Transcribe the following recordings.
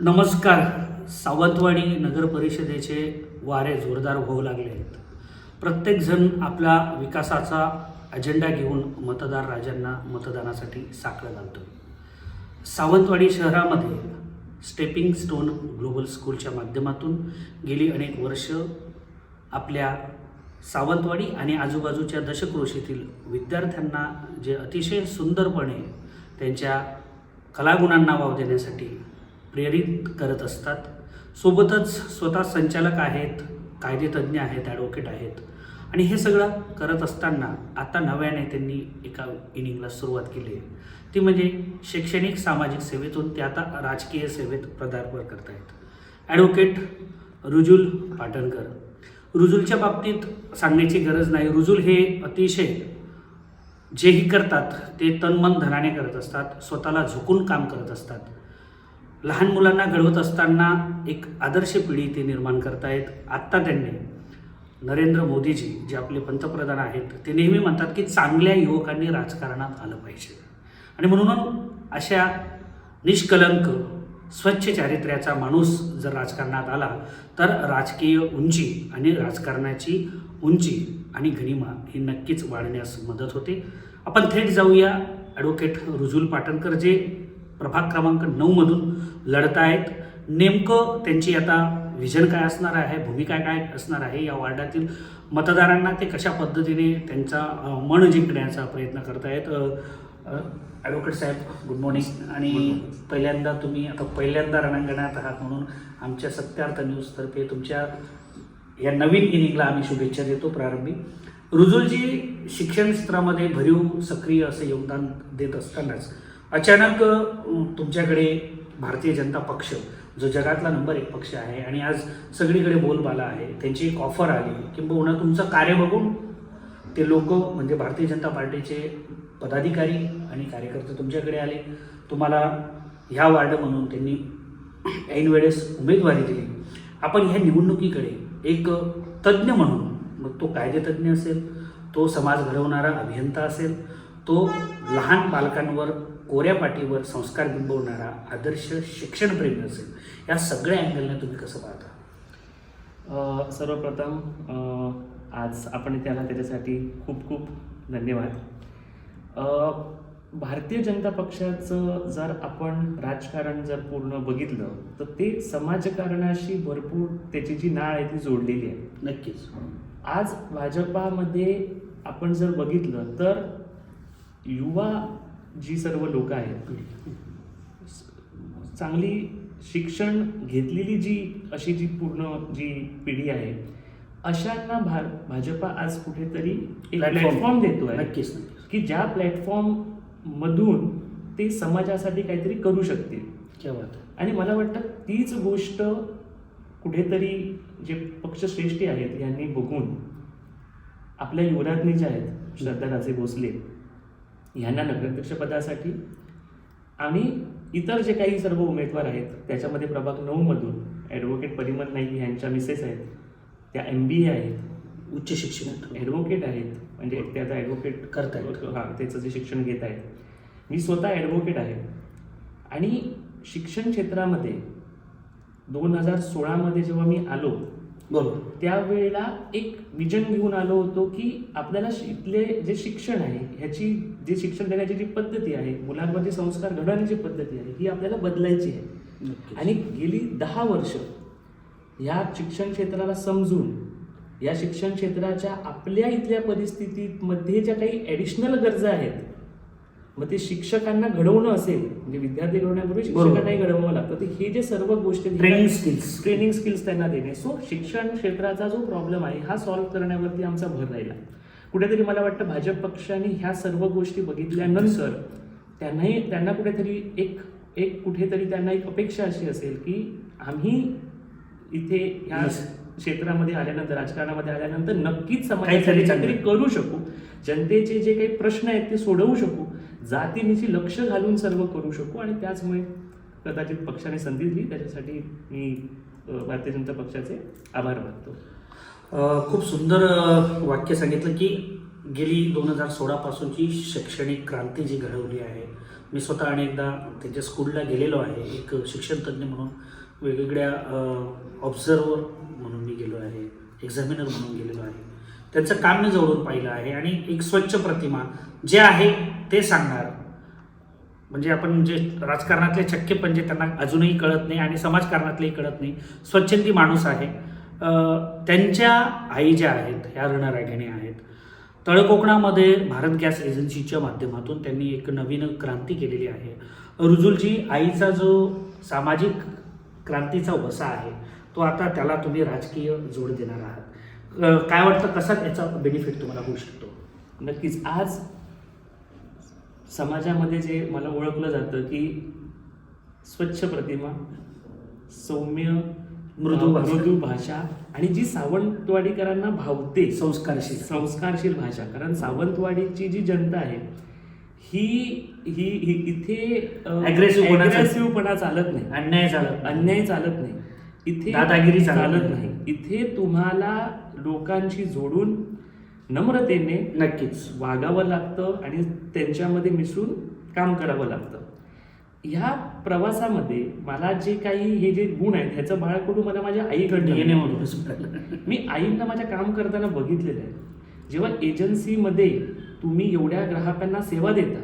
नमस्कार. सावंतवाडी नगर परिषदेचे वारे जोरदार होऊ लागले आहेत. प्रत्येकजण आपला विकासाचा अजेंडा घेऊन मतदार राजांना मतदानासाठी साकडं घालतो. सावंतवाडी शहरामध्ये स्टेपिंग स्टोन ग्लोबल स्कूलच्या माध्यमातून गेली अनेक वर्ष आपल्या सावंतवाडी आणि आजूबाजूच्या दशक्रोशीतील विद्यार्थ्यांना जे अतिशय सुंदरपणे त्यांच्या कलागुणांना वाव देण्यासाठी प्रेरित करत असतात. सोबतच स्वतः संचालक आहेत कायदेतज्ञ आहेत ॲडव्होकेट आहेत. आणि हे सगळं करत असताना आता नव्याने त्यांनी एका इनिंगला सुरुवात केली आहे. ती म्हणजे शैक्षणिक सामाजिक सेवेतून ते आता राजकीय सेवेत पदार्पण करत आहेत ॲडव्होकेट रुजुल पाटणकर. रुजुलच्या बाबतीत सांगण्याची गरज नाही. रुजुल हे अतिशय जेही करतात ते तनमन धनाने करत असतात स्वतःला झुकून काम करत असतात. लहान मुलांना घडवत असताना एक आदर्श पिढी ते निर्माण करतायत. आत्ता त्यांनी नरेंद्र मोदीजी जे आपले पंतप्रधान आहेत ते नेहमी म्हणतात की चांगल्या युवकांनी राजकारणात आलं पाहिजे. आणि म्हणून अशा निष्कलंक स्वच्छ चारित्र्याचा माणूस जर राजकारणात आला तर राजकीय उंची आणि राजकारणाची उंची आणि गणिमा ही नक्कीच वाढण्यास मदत होते. आपण थेट जाऊया. ॲडव्होकेट रुजुल पाटणकर जे प्रभाग क्रमांक नऊमधून लढत आहेत नेमकं त्यांची आता विजन काय असणार आहे? भूमिका काय असणार आहे? या वार्डातील मतदारांना ते कशा पद्धतीने त्यांचा मन जिंकण्याचा प्रयत्न करतायत? ॲडव्होकेट साहेब गुड मॉर्निंग आणि पहिल्यांदा तुम्ही आता पहिल्यांदा रणांगणात आहात म्हणून आमच्या सत्यार्थ न्यूजतर्फे तुमच्या या नवीन इनिंगला आम्ही शुभेच्छा देतो प्रारंभी. रुजुलजी शिक्षण क्षेत्रामध्ये भरीव सक्रिय असं योगदान देत असतानाच अचानक तुमच्याकडे भारतीय जनता पक्ष जो जगातला नंबर एक पक्ष आहे आणि आज सगळीकडे बोलबाला आहे त्यांची एक ऑफर आली किंबहुना तुमचं कार्य बघून. ते लोक म्हणजे भारतीय जनता पार्टीचे पदाधिकारी आणि कार्यकर्ते तुमच्याकडे आले. तुम्हाला ह्या वार्ड म्हणून त्यांनी ऐन वेळेस उमेदवारी दिली. आपण ह्या निवडणुकीकडे एक तज्ज्ञ म्हणून मग तो कायदेतज्ञ असेल तो समाज घडवणारा अभियंता असेल तो लहान बालकांवर कोऱ्या पाटीवर संस्कार बिंबवणारा आदर्श शिक्षणप्रेमी असेल. या सगळ्या अँगलने तुम्ही कसं पाहता? सर्वप्रथम आज आपण आला त्याच्यासाठी खूप खूप धन्यवाद. भारतीय जनता पक्षाचं जर आपण राजकारण जर पूर्ण बघितलं तर ते समाजकारणाशी भरपूर त्याची जी नाळ आहे ती जोडलेली आहे. नक्कीच. आज भाजपामध्ये आपण जर बघितलं तर युवा जी सर्व लोक आहेत चांगली शिक्षण घेतलेली जी अशी जी पूर्ण जी पिढी आहे अशांना भा भाजपा आज कुठेतरी एक. प्लॅटफॉर्म देतोय नक्कीच नक्कीच की ज्या प्लॅटफॉर्म मधून ते समाजासाठी काहीतरी करू शकतील क्या बात आहे. आणि मला वाटतं तीच गोष्ट कुठेतरी जे पक्षश्रेष्ठी आहेत यांनी बघून आपल्या युवराज्ञी ज्या आहेत श्रद्धाराजे भोसले यांना नगराध्यक्षपदासाठी आणि इतर जे काही सर्व उमेदवार आहेत त्याच्यामध्ये प्रभाग नऊमधून ॲडव्होकेट परिमल नाईक यांच्या मिसेस आहेत त्या एम बी ए आहेत उच्च शिक्षण ॲडव्होकेट आहेत म्हणजे ते आता ॲडव्होकेट करतायत. हां त्याचं जे शिक्षण घेत आहेत. मी स्वतः ॲडव्होकेट आहे. आणि शिक्षण क्षेत्रामध्ये दोन हजार सोळामध्ये जेव्हा मी आलो बरोबर त्यावेळेला एक विजन घेऊन आलो होतो की आपल्याला इथले जे शिक्षण आहे ह्याची जे शिक्षण देण्याची जी पद्धती आहे जे संस्कार घडवण्याची पद्धती आहे ही आपल्याला बदलायची आहे. आणि गेली दहा वर्ष या शिक्षण क्षेत्राला समजून या शिक्षण क्षेत्राच्या आपल्या इथल्या परिस्थितीमध्ये ज्या काही ॲडिशनल गरजा आहेत मग ते शिक्षकांना घडवणं असेल म्हणजे विद्यार्थी घडवण्यापूर्वी. शिक्षकांनाही घडवावं लागतं तर हे जे सर्व गोष्टी ट्रेनिंग स्किल्स ट्रेनिंग स्किल्स त्यांना देणे सो शिक्षण क्षेत्राचा जो प्रॉब्लेम आहे हा सॉल्व्ह करण्यावरती आमचा भर राहिला कुठेतरी मला वाटतं भाजप पक्षाने ह्या सर्व गोष्टी बघितल्यानंतर त्यांनाही त्यांना कुठेतरी एक एक कुठेतरी त्यांना एक अपेक्षा अशी असेल की आम्ही इथे ह्या. क्षेत्रामध्ये आल्यानंतर राजकारणामध्ये आल्यानंतर नक्कीच समाजासाठी काहीतरी. करू शकू जनतेचे जे काही प्रश्न आहेत ते सोडवू शकू जातीनिशी लक्ष घालून सर्व करू शकू आणि त्याचमुळे कदाचित पक्षाने संधी दिली. त्याच्यासाठी मी भारतीय जनता पक्षाचे आभार मानतो. खूप सुंदर वाक्य सांगितलं की गेली दोन हजार सोळापासूनची शैक्षणिक क्रांती जी घडवली आहे. मी स्वतः अनेकदा त्यांच्या स्कूलला गेलेलो आहे. एक शिक्षण तज्ज्ञ म्हणून वेगवेगळ्या ऑब्झर्वर म्हणून मी गेलो आहे. एक्झामिनर म्हणून गेलेलो आहे. त्यांचं काम मी जवळून पाहिलं आहे आणि एक स्वच्छ प्रतिमा जे आहे ते सांगणार. म्हणजे आपण जे राजकारणातले चक्के पंजे त्यांना अजूनही कळत नाही आणि समाजकारणातलेही कळत नाही स्वच्छंदी माणूस आहे. त्यांच्या आई ज्या आहेत ह्या रणरागिणी आहेत. तळकोकणामध्ये भारत गॅस एजन्सीच्या माध्यमातून त्यांनी एक नवीन क्रांती केलेली आहे. रुजुलजी आईचा जो सामाजिक क्रांतीचा वसा आहे तो आता त्याला तुम्ही राजकीय जोड देणार आहात. काय वाटतं कसा त्याचा बेनिफिट तुम्हाला होऊ शकतो? नक्कीच. आज समाजामध्ये जे मला ओळखलं जातं की स्वच्छ प्रतिमा सौम्य मृदू भाषा. मृदू भाषा आणि जी सावंतवाडीकरांना भावते संस्कारशील. संस्कारशील भाषा. कारण सावंतवाडीची जी जनता आहे ही ही ही इथे चालत- अग्रेसिव्हपणा चालत नाही. अन्याय झाला अन्याय चालत नाही. इथे दादागिरी चालत चालत. नाही. इथे तुम्हाला लोकांशी जोडून नम्रतेने नक्कीच वागावं लागतं आणि त्यांच्यामध्ये मिसळून काम करावं लागतं ह्या प्रवासामध्ये मला जे काही हे जे गुण आहेत ह्याचं बाळकडून मला माझ्या आईकडनं. मधूनच मिळालं. मी आईंना माझ्या काम करताना बघितलेलं आहे जेव्हा एजन्सीमध्ये तुम्ही एवढ्या ग्राहकांना सेवा देता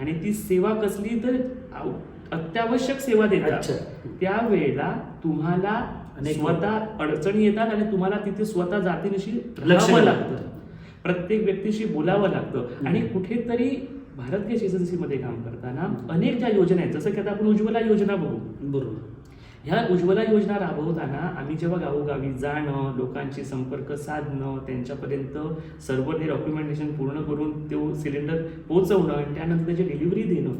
आणि ती सेवा कसली तर अत्यावश्यक सेवा देता. त्यावेळेला तुम्हाला स्वतः अडचणी येतात आणि तुम्हाला तिथे स्वतः जातीनिशी लक्ष राहावं द्यावं लागतं. प्रत्येक व्यक्तीशी बोलावं लागतं. आणि कुठेतरी भारत गॅस एजन्सीमध्ये काम करताना अनेक ज्या योजना आहेत जसं की आता आपण उज्ज्वला योजना बघू. बरोबर. ह्या उज्ज्वला योजना राबवताना आम्ही जेव्हा गावोगावी जाणं लोकांशी संपर्क साधणं त्यांच्यापर्यंत सर्व ते डॉक्युमेंटेशन पूर्ण करून तो सिलेंडर पोहोचवणं आणि त्यानंतर त्याची डिलिव्हरी देणं.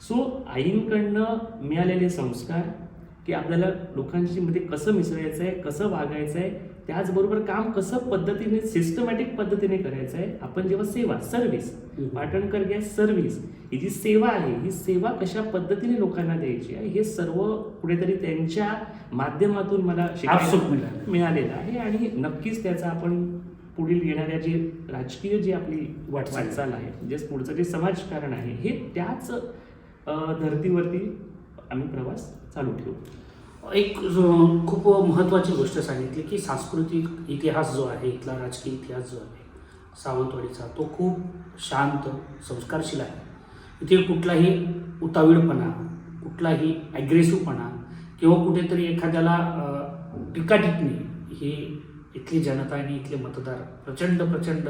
सो आईंकडनं मिळालेले संस्कार की आपल्याला लोकांशी मध्ये कसं मिसळायचं आहे कसं वागायचं आहे त्याचबरोबर काम कसं पद्धतीने सिस्टमॅटिक पद्धतीने करायचं आहे आपण जेव्हा सेवा सर्व्हिस. पाटणकर गॅस सर्व्हिस ही जी सेवा आहे ही सेवा कशा पद्धतीने लोकांना द्यायची आहे हे सर्व कुठेतरी त्यांच्या माध्यमातून मला शिकायला. मिळालेलं आहे आणि नक्कीच त्याचा आपण पुढील येणाऱ्या जे राजकीय जी आपली वाटचाल. आहे जे पुढचं जे समाजकारण आहे हे त्याच धर्तीवरती आम्ही प्रवास चालू ठेवू. एक खूप महत्त्वाची गोष्ट सांगितली की सांस्कृतिक इतिहास जो आहे इथला राजकीय इतिहास जो आहे सावंतवाडीचा तो खूप शांत संस्कारशील आहे. इथे कुठलाही उतावीळपणा कुठलाही ॲग्रेसिव्हपणा किंवा कुठेतरी एखाद्याला अं, टिकणे हे इथली जनता आणि इथले मतदार प्रचंड प्रचंड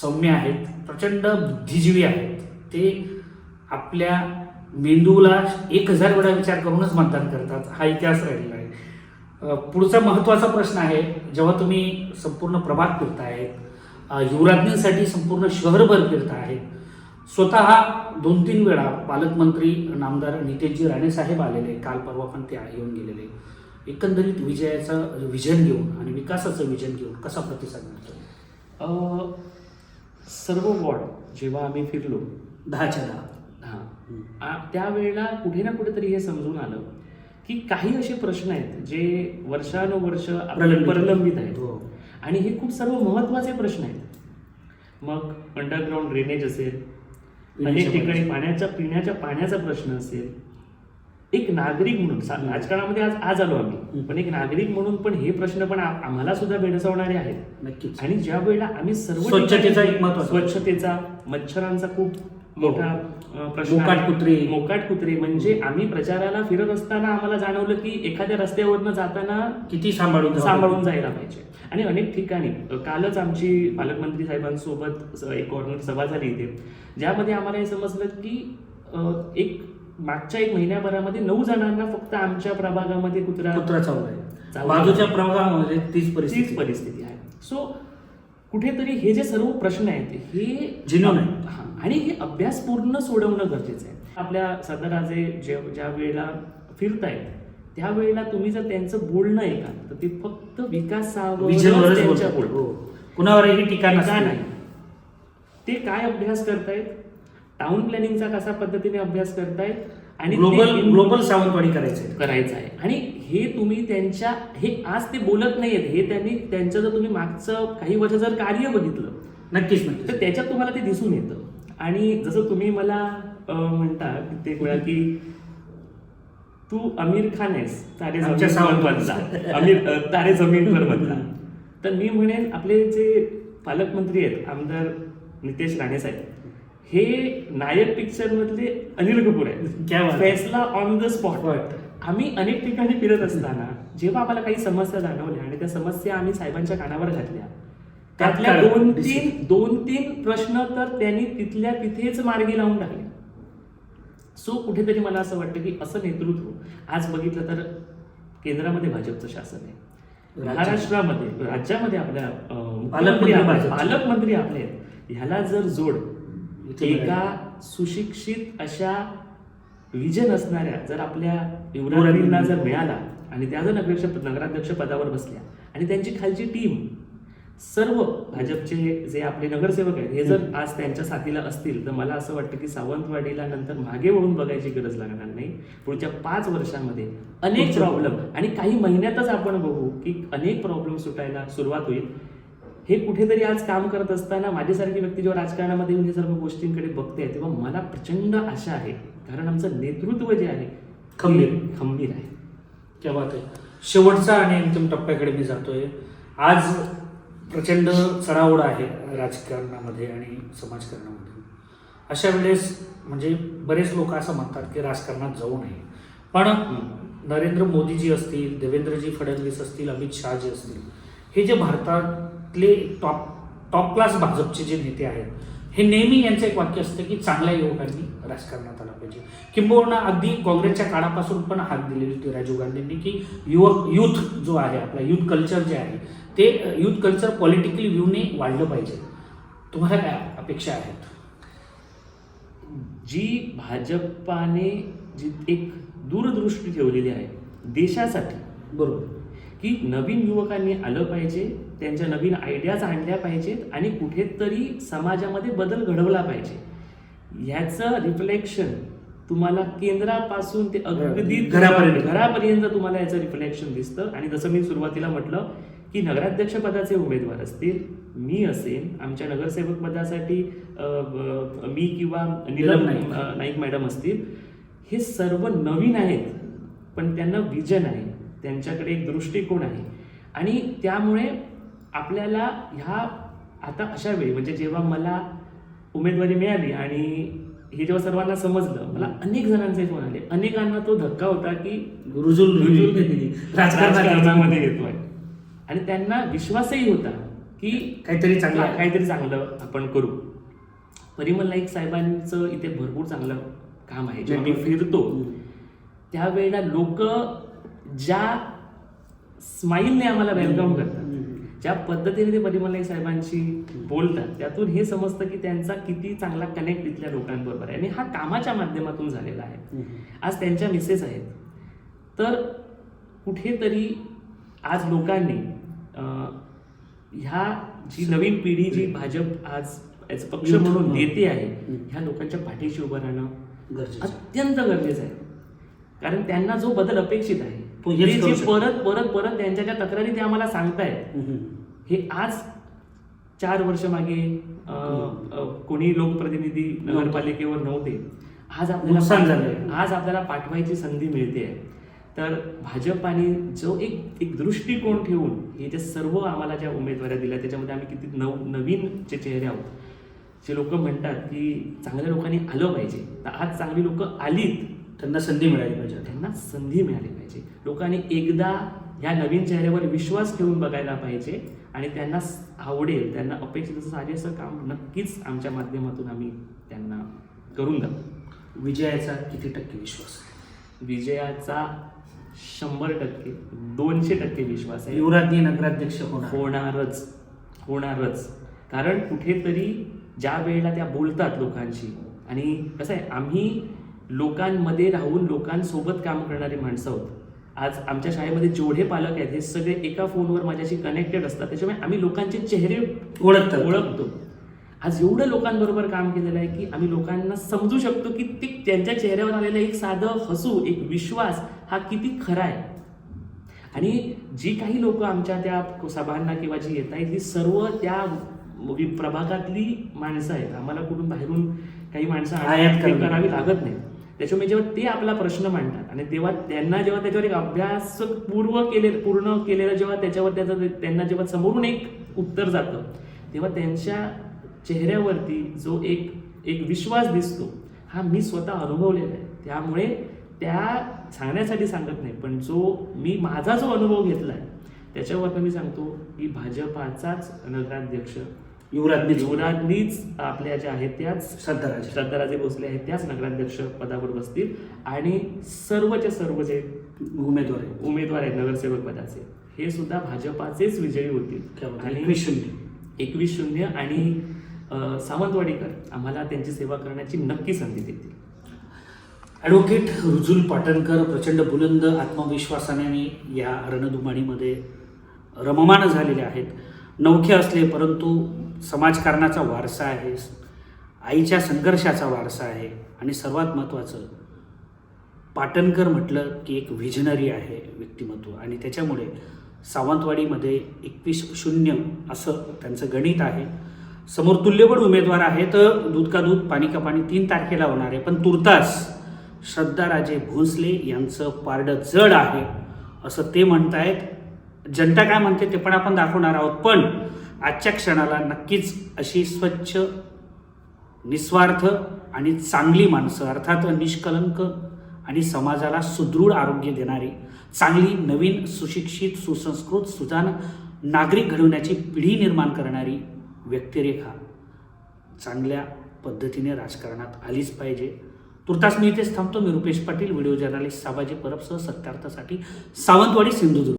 सौम्य आहेत प्रचंड बुद्धिजीवी आहेत. ते आपल्या मेंदूला एक हजार वेळा विचार करूनच मतदान करतात. हा इतिहास राहिलेला आहे. पुढचा महत्त्वाचा प्रश्न आहे जेव्हा तुम्ही संपूर्ण प्रभाग फिरतायत युवराज्ञींसाठी संपूर्ण शहरभर फिरतायत स्वतः दोन तीन वेळा पालकमंत्री नामदार नितेशजी राणे साहेब आलेले काल परवा पण ते येऊन गेलेले. एकंदरीत विजयाचं विजन घेऊन आणि विकासाचं विजन घेऊन कसा प्रतिसाद मिळतो? सर्व वॉर्ड जेव्हा आम्ही फिरलो दहाच्या दहा. त्यावेळेला कुठे ना कुठेतरी हे समजून आलं की काही असे प्रश्न आहेत जे वर्षानुवर्ष प्रलंबित. आहेत हो. आणि हे खूप सर्व महत्त्वाचे प्रश्न आहेत मग अंडरग्राऊंड ड्रेनेज असेल अनेक ठिकाणी पाण्याच्या पिण्याच्या पाण्याचा प्रश्न असेल एक नागरिक म्हणून. राजकारणामध्ये आज आज आलो आम्ही. पण एक नागरिक म्हणून पण हे प्रश्न पण आम्हाला सुद्धा भेडसावणारे आहेत नक्कीच आणि ज्या वेळेला आम्ही सर्व स्वच्छतेचा स्वच्छतेचा मच्छरांचा खूप मोठा अ, प्रश्न मोकाट आहे. कुत्रे. मोकाट कुत्रे. म्हणजे आम्ही प्रचाराला फिरत असताना आम्हाला जाणवलं की एखाद्या रस्त्यावरनं जाताना किती सांभाळून सांभाळून जायला पाहिजे. आणि अनेक ठिकाणी कालच आमची पालकमंत्री साहेबांसोबत एक कॉर्नर सभा झाली इथे. ज्यामध्ये आम्हाला हे समजलं की एक मागच्या एक महिन्याभरामध्ये नऊ जणांना फक्त आमच्या प्रभागामध्ये कुत्रा कुत्रा चावलाय. चावला. बाजूच्या प्रभागामध्ये तीच तीच परिस्थिती. परिस्थिती आहे. सो कुठेतरी हे जे सर्व प्रश्न आहेत हे आहे. हा, आणि हे अभ्यासपूर्ण सोडवणं गरजेचं आहे आपल्या सदराजे जे ज्या वेळेला फिरतायत त्यावेळेला तुम्ही जर त्यांचं बोलणं ऐका तर ते फक्त विकासावर त्यांच्या. हो. कुणावरही टीका. नाही ते काय अभ्यास करतायत टाउन प्लॅनिंगचा कसा पद्धतीने अभ्यास करतायत आणि ग्लोबल ग्लोबल सावंतवाडी करायचंय करायचं आहे आणि हे तुम्ही त्यांच्या हे आज ते बोलत नाहीयेत. हे त्यांनी त्यांचं जर तुम्ही मागचं काही वर्ष जर कार्य बघितलं नक्कीच तर नक्कीच त्याच्यात तुम्हाला ते दिसून येतं. आणि जसं तुम्ही मला अं, म्हणतात कित्येक वेळा की तू आमिर खान आहेस तारे जमीन आमिर तारे जमीन पर मधला तर मी म्हणेन आपले जे पालकमंत्री आहेत आमदार नितेश राणे साहेब हे नायक पिक्चर मधले अनिल कपूर आहेत. फैसला ऑन द स्पॉट. आम्ही अनेक ठिकाणी फिरत असताना जेव्हा आम्हाला काही समस्या जाणवल्या आणि त्या समस्या आम्ही साहेबांच्या कानावर घातल्या त्यातल्या दोन. तीन दोन तीन प्रश्न तर त्यांनी तिथल्या तिथेच मार्गी लावून टाकले सो कुठेतरी मला असं वाटतं की असं नेतृत्व आज बघितलं तर केंद्रामध्ये भाजपचं शासन आहे. महाराष्ट्रामध्ये राज्यामध्ये आपल्या पालकमंत्री आपले- भाजपचे. पालकमंत्री आपले आहेत. ह्याला जर जोड एका सुशिक्षित अशा विजन असणाऱ्या जर आपल्या युवरांना जर मिळाला आणि त्या जर नगराध्यक्ष नगराध्यक्ष पदावर बसल्या आणि त्यांची खालची टीम सर्व भाजपचे जे आपले नगरसेवक आहेत हे जर आज त्यांच्या साथीला असतील तर मला असं वाटतं की सावंतवाडीला नंतर मागे वळून बघायची गरज लागणार नाही. पुढच्या पाच वर्षामध्ये अनेक प्रॉब्लेम आणि काही महिन्यातच आपण बघू की अनेक प्रॉब्लेम सुटायला सुरुवात होईल. हे कुठेतरी आज काम करत असताना माझ्यासारखी व्यक्ती जेव्हा राजकारणामध्ये येऊन हे सर्व गोष्टींकडे बघते तेव्हा मला प्रचंड आशा आहे कारण आमचं नेतृत्व जे आहे खंबीर. खंबीर आहे. क्या बात आहे. शेवटचा आणि अंतिम टप्प्याकडे मी जातोय. आज प्रचंड चढाओढ आहे राजकारणामध्ये आणि समाजकारणामध्ये. अशा वेळेस म्हणजे बरेच लोक असं म्हणतात की राजकारणात जाऊ नये. पण नरेंद्र मोदीजी असतील देवेंद्रजी फडणवीस असतील अमित शहाजी असतील हे जे भारतातले टॉप टॉप क्लास भाजपचे जे नेते आहेत हे नेहमी यांचं एक वाक्य असतं की चांगल्या युवकांनी राजकारणात आलं पाहिजे. किंबहुना अगदी काँग्रेसच्या काळापासून पण हात दिलेली होती राजीव गांधींनी की युवक युथ जो आहे आपला युथ कल्चर जे आहे ते युथ कल्चर पॉलिटिकली व्ह्यूने वाढलं पाहिजे. तुम्हाला काय अपेक्षा आहेत? जी भाजपाने जी एक दूरदृष्टी ठेवलेली आहे देशासाठी बरोबर. की नवीन युवकांनी आलं पाहिजे त्यांच्या नवीन आयडियाज आणल्या पाहिजेत आणि कुठेतरी समाजामध्ये बदल घडवला पाहिजे. ह्याचं रिफ्लेक्शन तुम्हाला केंद्रापासून ते अगदी घरापर्यंत. घरापर्यंत तुम्हाला याचं रिफ्लेक्शन दिसतं. आणि जसं मी सुरुवातीला म्हटलं की नगराध्यक्ष पदाचे उमेदवार असतील मी असेन आमच्या नगरसेवक पदासाठी मी किंवा नीलम नाईक मॅडम असतील हे सर्व नवीन आहेत पण त्यांना विजन आहे. त्यांच्याकडे एक दृष्टिकोन आहे. आणि त्यामुळे आपल्याला ह्या आता अशा वेळी म्हणजे जेव्हा मला उमेदवारी मिळाली आणि हे जेव्हा सर्वांना समजलं मला अनेक जणांचे फोन आले. अनेकांना तो धक्का होता की रुजूल रुजूल राजकारणात राजकारणामध्ये येतोय. आणि त्यांना विश्वासही होता की काहीतरी चांगलं. काहीतरी चांगलं आपण करू. परिमल नाईक साहेबांचं इथे भरपूर चांगलं काम आहे. जेव्हा मी फिरतो त्यावेळेला लोक ज्या स्माईलने आम्हाला वेलकम करतात ज्या पद्धतीने ते परिमल साहेबांशी बोलतात त्यातून हे समजतं की त्यांचा किती चांगला कनेक्ट इथल्या लोकांबरोबर आहे. आणि हा कामाच्या माध्यमातून झालेला आहे. आज त्यांच्या मिसेस आहेत. तर कुठेतरी आज लोकांनी ह्या जी नवीन पिढी जी भाजप आज as पक्ष म्हणून. देते आहे. ह्या लोकांच्या पाठीशी उभं राहणं. अत्यंत गरजेचं आहे. कारण त्यांना जो बदल अपेक्षित आहे तो हेच ते करू जे शकतो. परत परत परत त्यांच्या ज्या तक्रारी ते आम्हाला सांगतायत हम्म. हे आज चार वर्ष मागे अं, अं, कोणी लोकप्रतिनिधी नगरपालिकेवर नव्हते आज नुकसान आपल्याला झालंय. आज आपल्याला पाठवायची संधी मिळते तर भाजपाने जो एक एक दृष्टिकोन ठेवून हे जे सर्व आम्हाला ज्या उमेदवाऱ्या दिल्या त्याच्यामध्ये आम्ही किती नव नवीन जे चेहरे आहोत जे लोक म्हणतात की चांगल्या लोकांनी आलं पाहिजे तर आज चांगली लोक आलीत त्यांना संधी मिळाली पाहिजे. त्यांना संधी मिळाली पाहिजे. लोकांनी एकदा ह्या नवीन चेहऱ्यावर विश्वास ठेवून बघायला पाहिजे आणि त्यांना आवडेल त्यांना अपेक्षित असं साजेसं काम नक्कीच आमच्या माध्यमातून आम्ही त्यांना करून दाखवू विजयाचा किती टक्के विश्वास आहे? विजयाचा शंभर टक्के दोनशे टक्के विश्वास आहे. युवराज्ञी नगराध्यक्ष होणार. होणारच होणारच. कारण कुठेतरी ज्या वेळेला त्या बोलतात लोकांशी आणि कसं आहे आम्ही लोकांमध्ये राहून लोकांसोबत काम करणारी माणसं आहोत आज आमच्या शाळेमध्ये जेवढे पालक आहेत हे सगळे एका फोनवर माझ्याशी कनेक्टेड असतात. त्याच्यामुळे आम्ही लोकांचे चेहरे ओळखतात ओळखतो. आज एवढं लोकांबरोबर काम केलेलं आहे की आम्ही लोकांना समजू शकतो की ते त्यांच्या चेहऱ्यावर आलेलं एक साधं हसू एक विश्वास हा किती खरा आहे. आणि जी काही लोक आमच्या त्या सभांना किंवा जी येत आहेत ही सर्व त्या प्रभागातली माणसं आहेत. आम्हाला कुठून बाहेरून काही माणसं. करावी लागत नाही त्याच्यामुळे जेव्हा ते आपला प्रश्न मांडतात आणि तेव्हा त्यांना जेव्हा त्याच्यावर एक अभ्यास पूर्व केले पूर्ण केलेलं जेव्हा त्याच्यावर त्याचं त्यांना जेव्हा समोरून एक उत्तर जातं तेव्हा त्यांच्या चेहऱ्यावरती जो एक एक विश्वास दिसतो हा मी स्वतः अनुभवलेला आहे. त्यामुळे त्या सांगण्यासाठी सांगत नाही पण जो मी माझा जो अनुभव घेतला आहे त्याच्यावरनं मी सांगतो की भाजपाचाच नगराध्यक्ष युवराजनी युवराजनीच आपल्या ज्या आहेत त्याच श्रद्धाराज. श्रद्धाराजे भोसले आहेत त्याच नगराध्यक्ष पदावर बसतील. आणि सर्वचे सर्व जे उमेदवार आहे उमेदवार आहेत नगरसेवक पदाचे हे सुद्धा भाजपाचेच विजयी होतील. आणि एकवीस शून्य. एकवीस शून्य आणि सावंतवाडीकर आम्हाला त्यांची सेवा करण्याची नक्की संधी देतील. ॲडव्होकेट रुजुल पाटणकर प्रचंड बुलंद आत्मविश्वासाने या रणधुमाळीमध्ये रममाण झालेले आहेत. नवखे असले परंतु समाजकारणाचा वारसा आहे आईच्या संघर्षाचा वारसा आहे आणि सर्वात महत्त्वाचं पाटणकर म्हटलं की एक व्हिजनरी आहे व्यक्तिमत्व. आणि त्याच्यामुळे सावंतवाडीमध्ये एकवीस शून्य असं त्यांचं गणित आहे. समोर तुल्यबळ उमेदवार आहे तर दूध का दूध पाणी का पाणी तीन तारखेला होणार आहे. पण तुर्तास श्रद्धाराजे भोसले यांचं पारडं जड आहे असं ते म्हणतायत. जनता काय म्हणते ते पण आपण दाखवणार आहोत. पण आजच्या क्षणाला नक्कीच अशी स्वच्छ निस्वार्थ आणि चांगली माणसं अर्थात निष्कलंक आणि समाजाला सुदृढ आरोग्य देणारी चांगली नवीन सुशिक्षित सुसंस्कृत सुजान नागरिक घडवण्याची पिढी निर्माण करणारी व्यक्तिरेखा चांगल्या पद्धतीने राजकारणात आलीच पाहिजे. तुर्तास मी इथेच थांबतो. मी रुपेश पाटील व्हिडिओ जर्नालिस्ट साबाजी परबसह सत्यार्थासाठी सावंतवाडी सिंधुदुर्ग.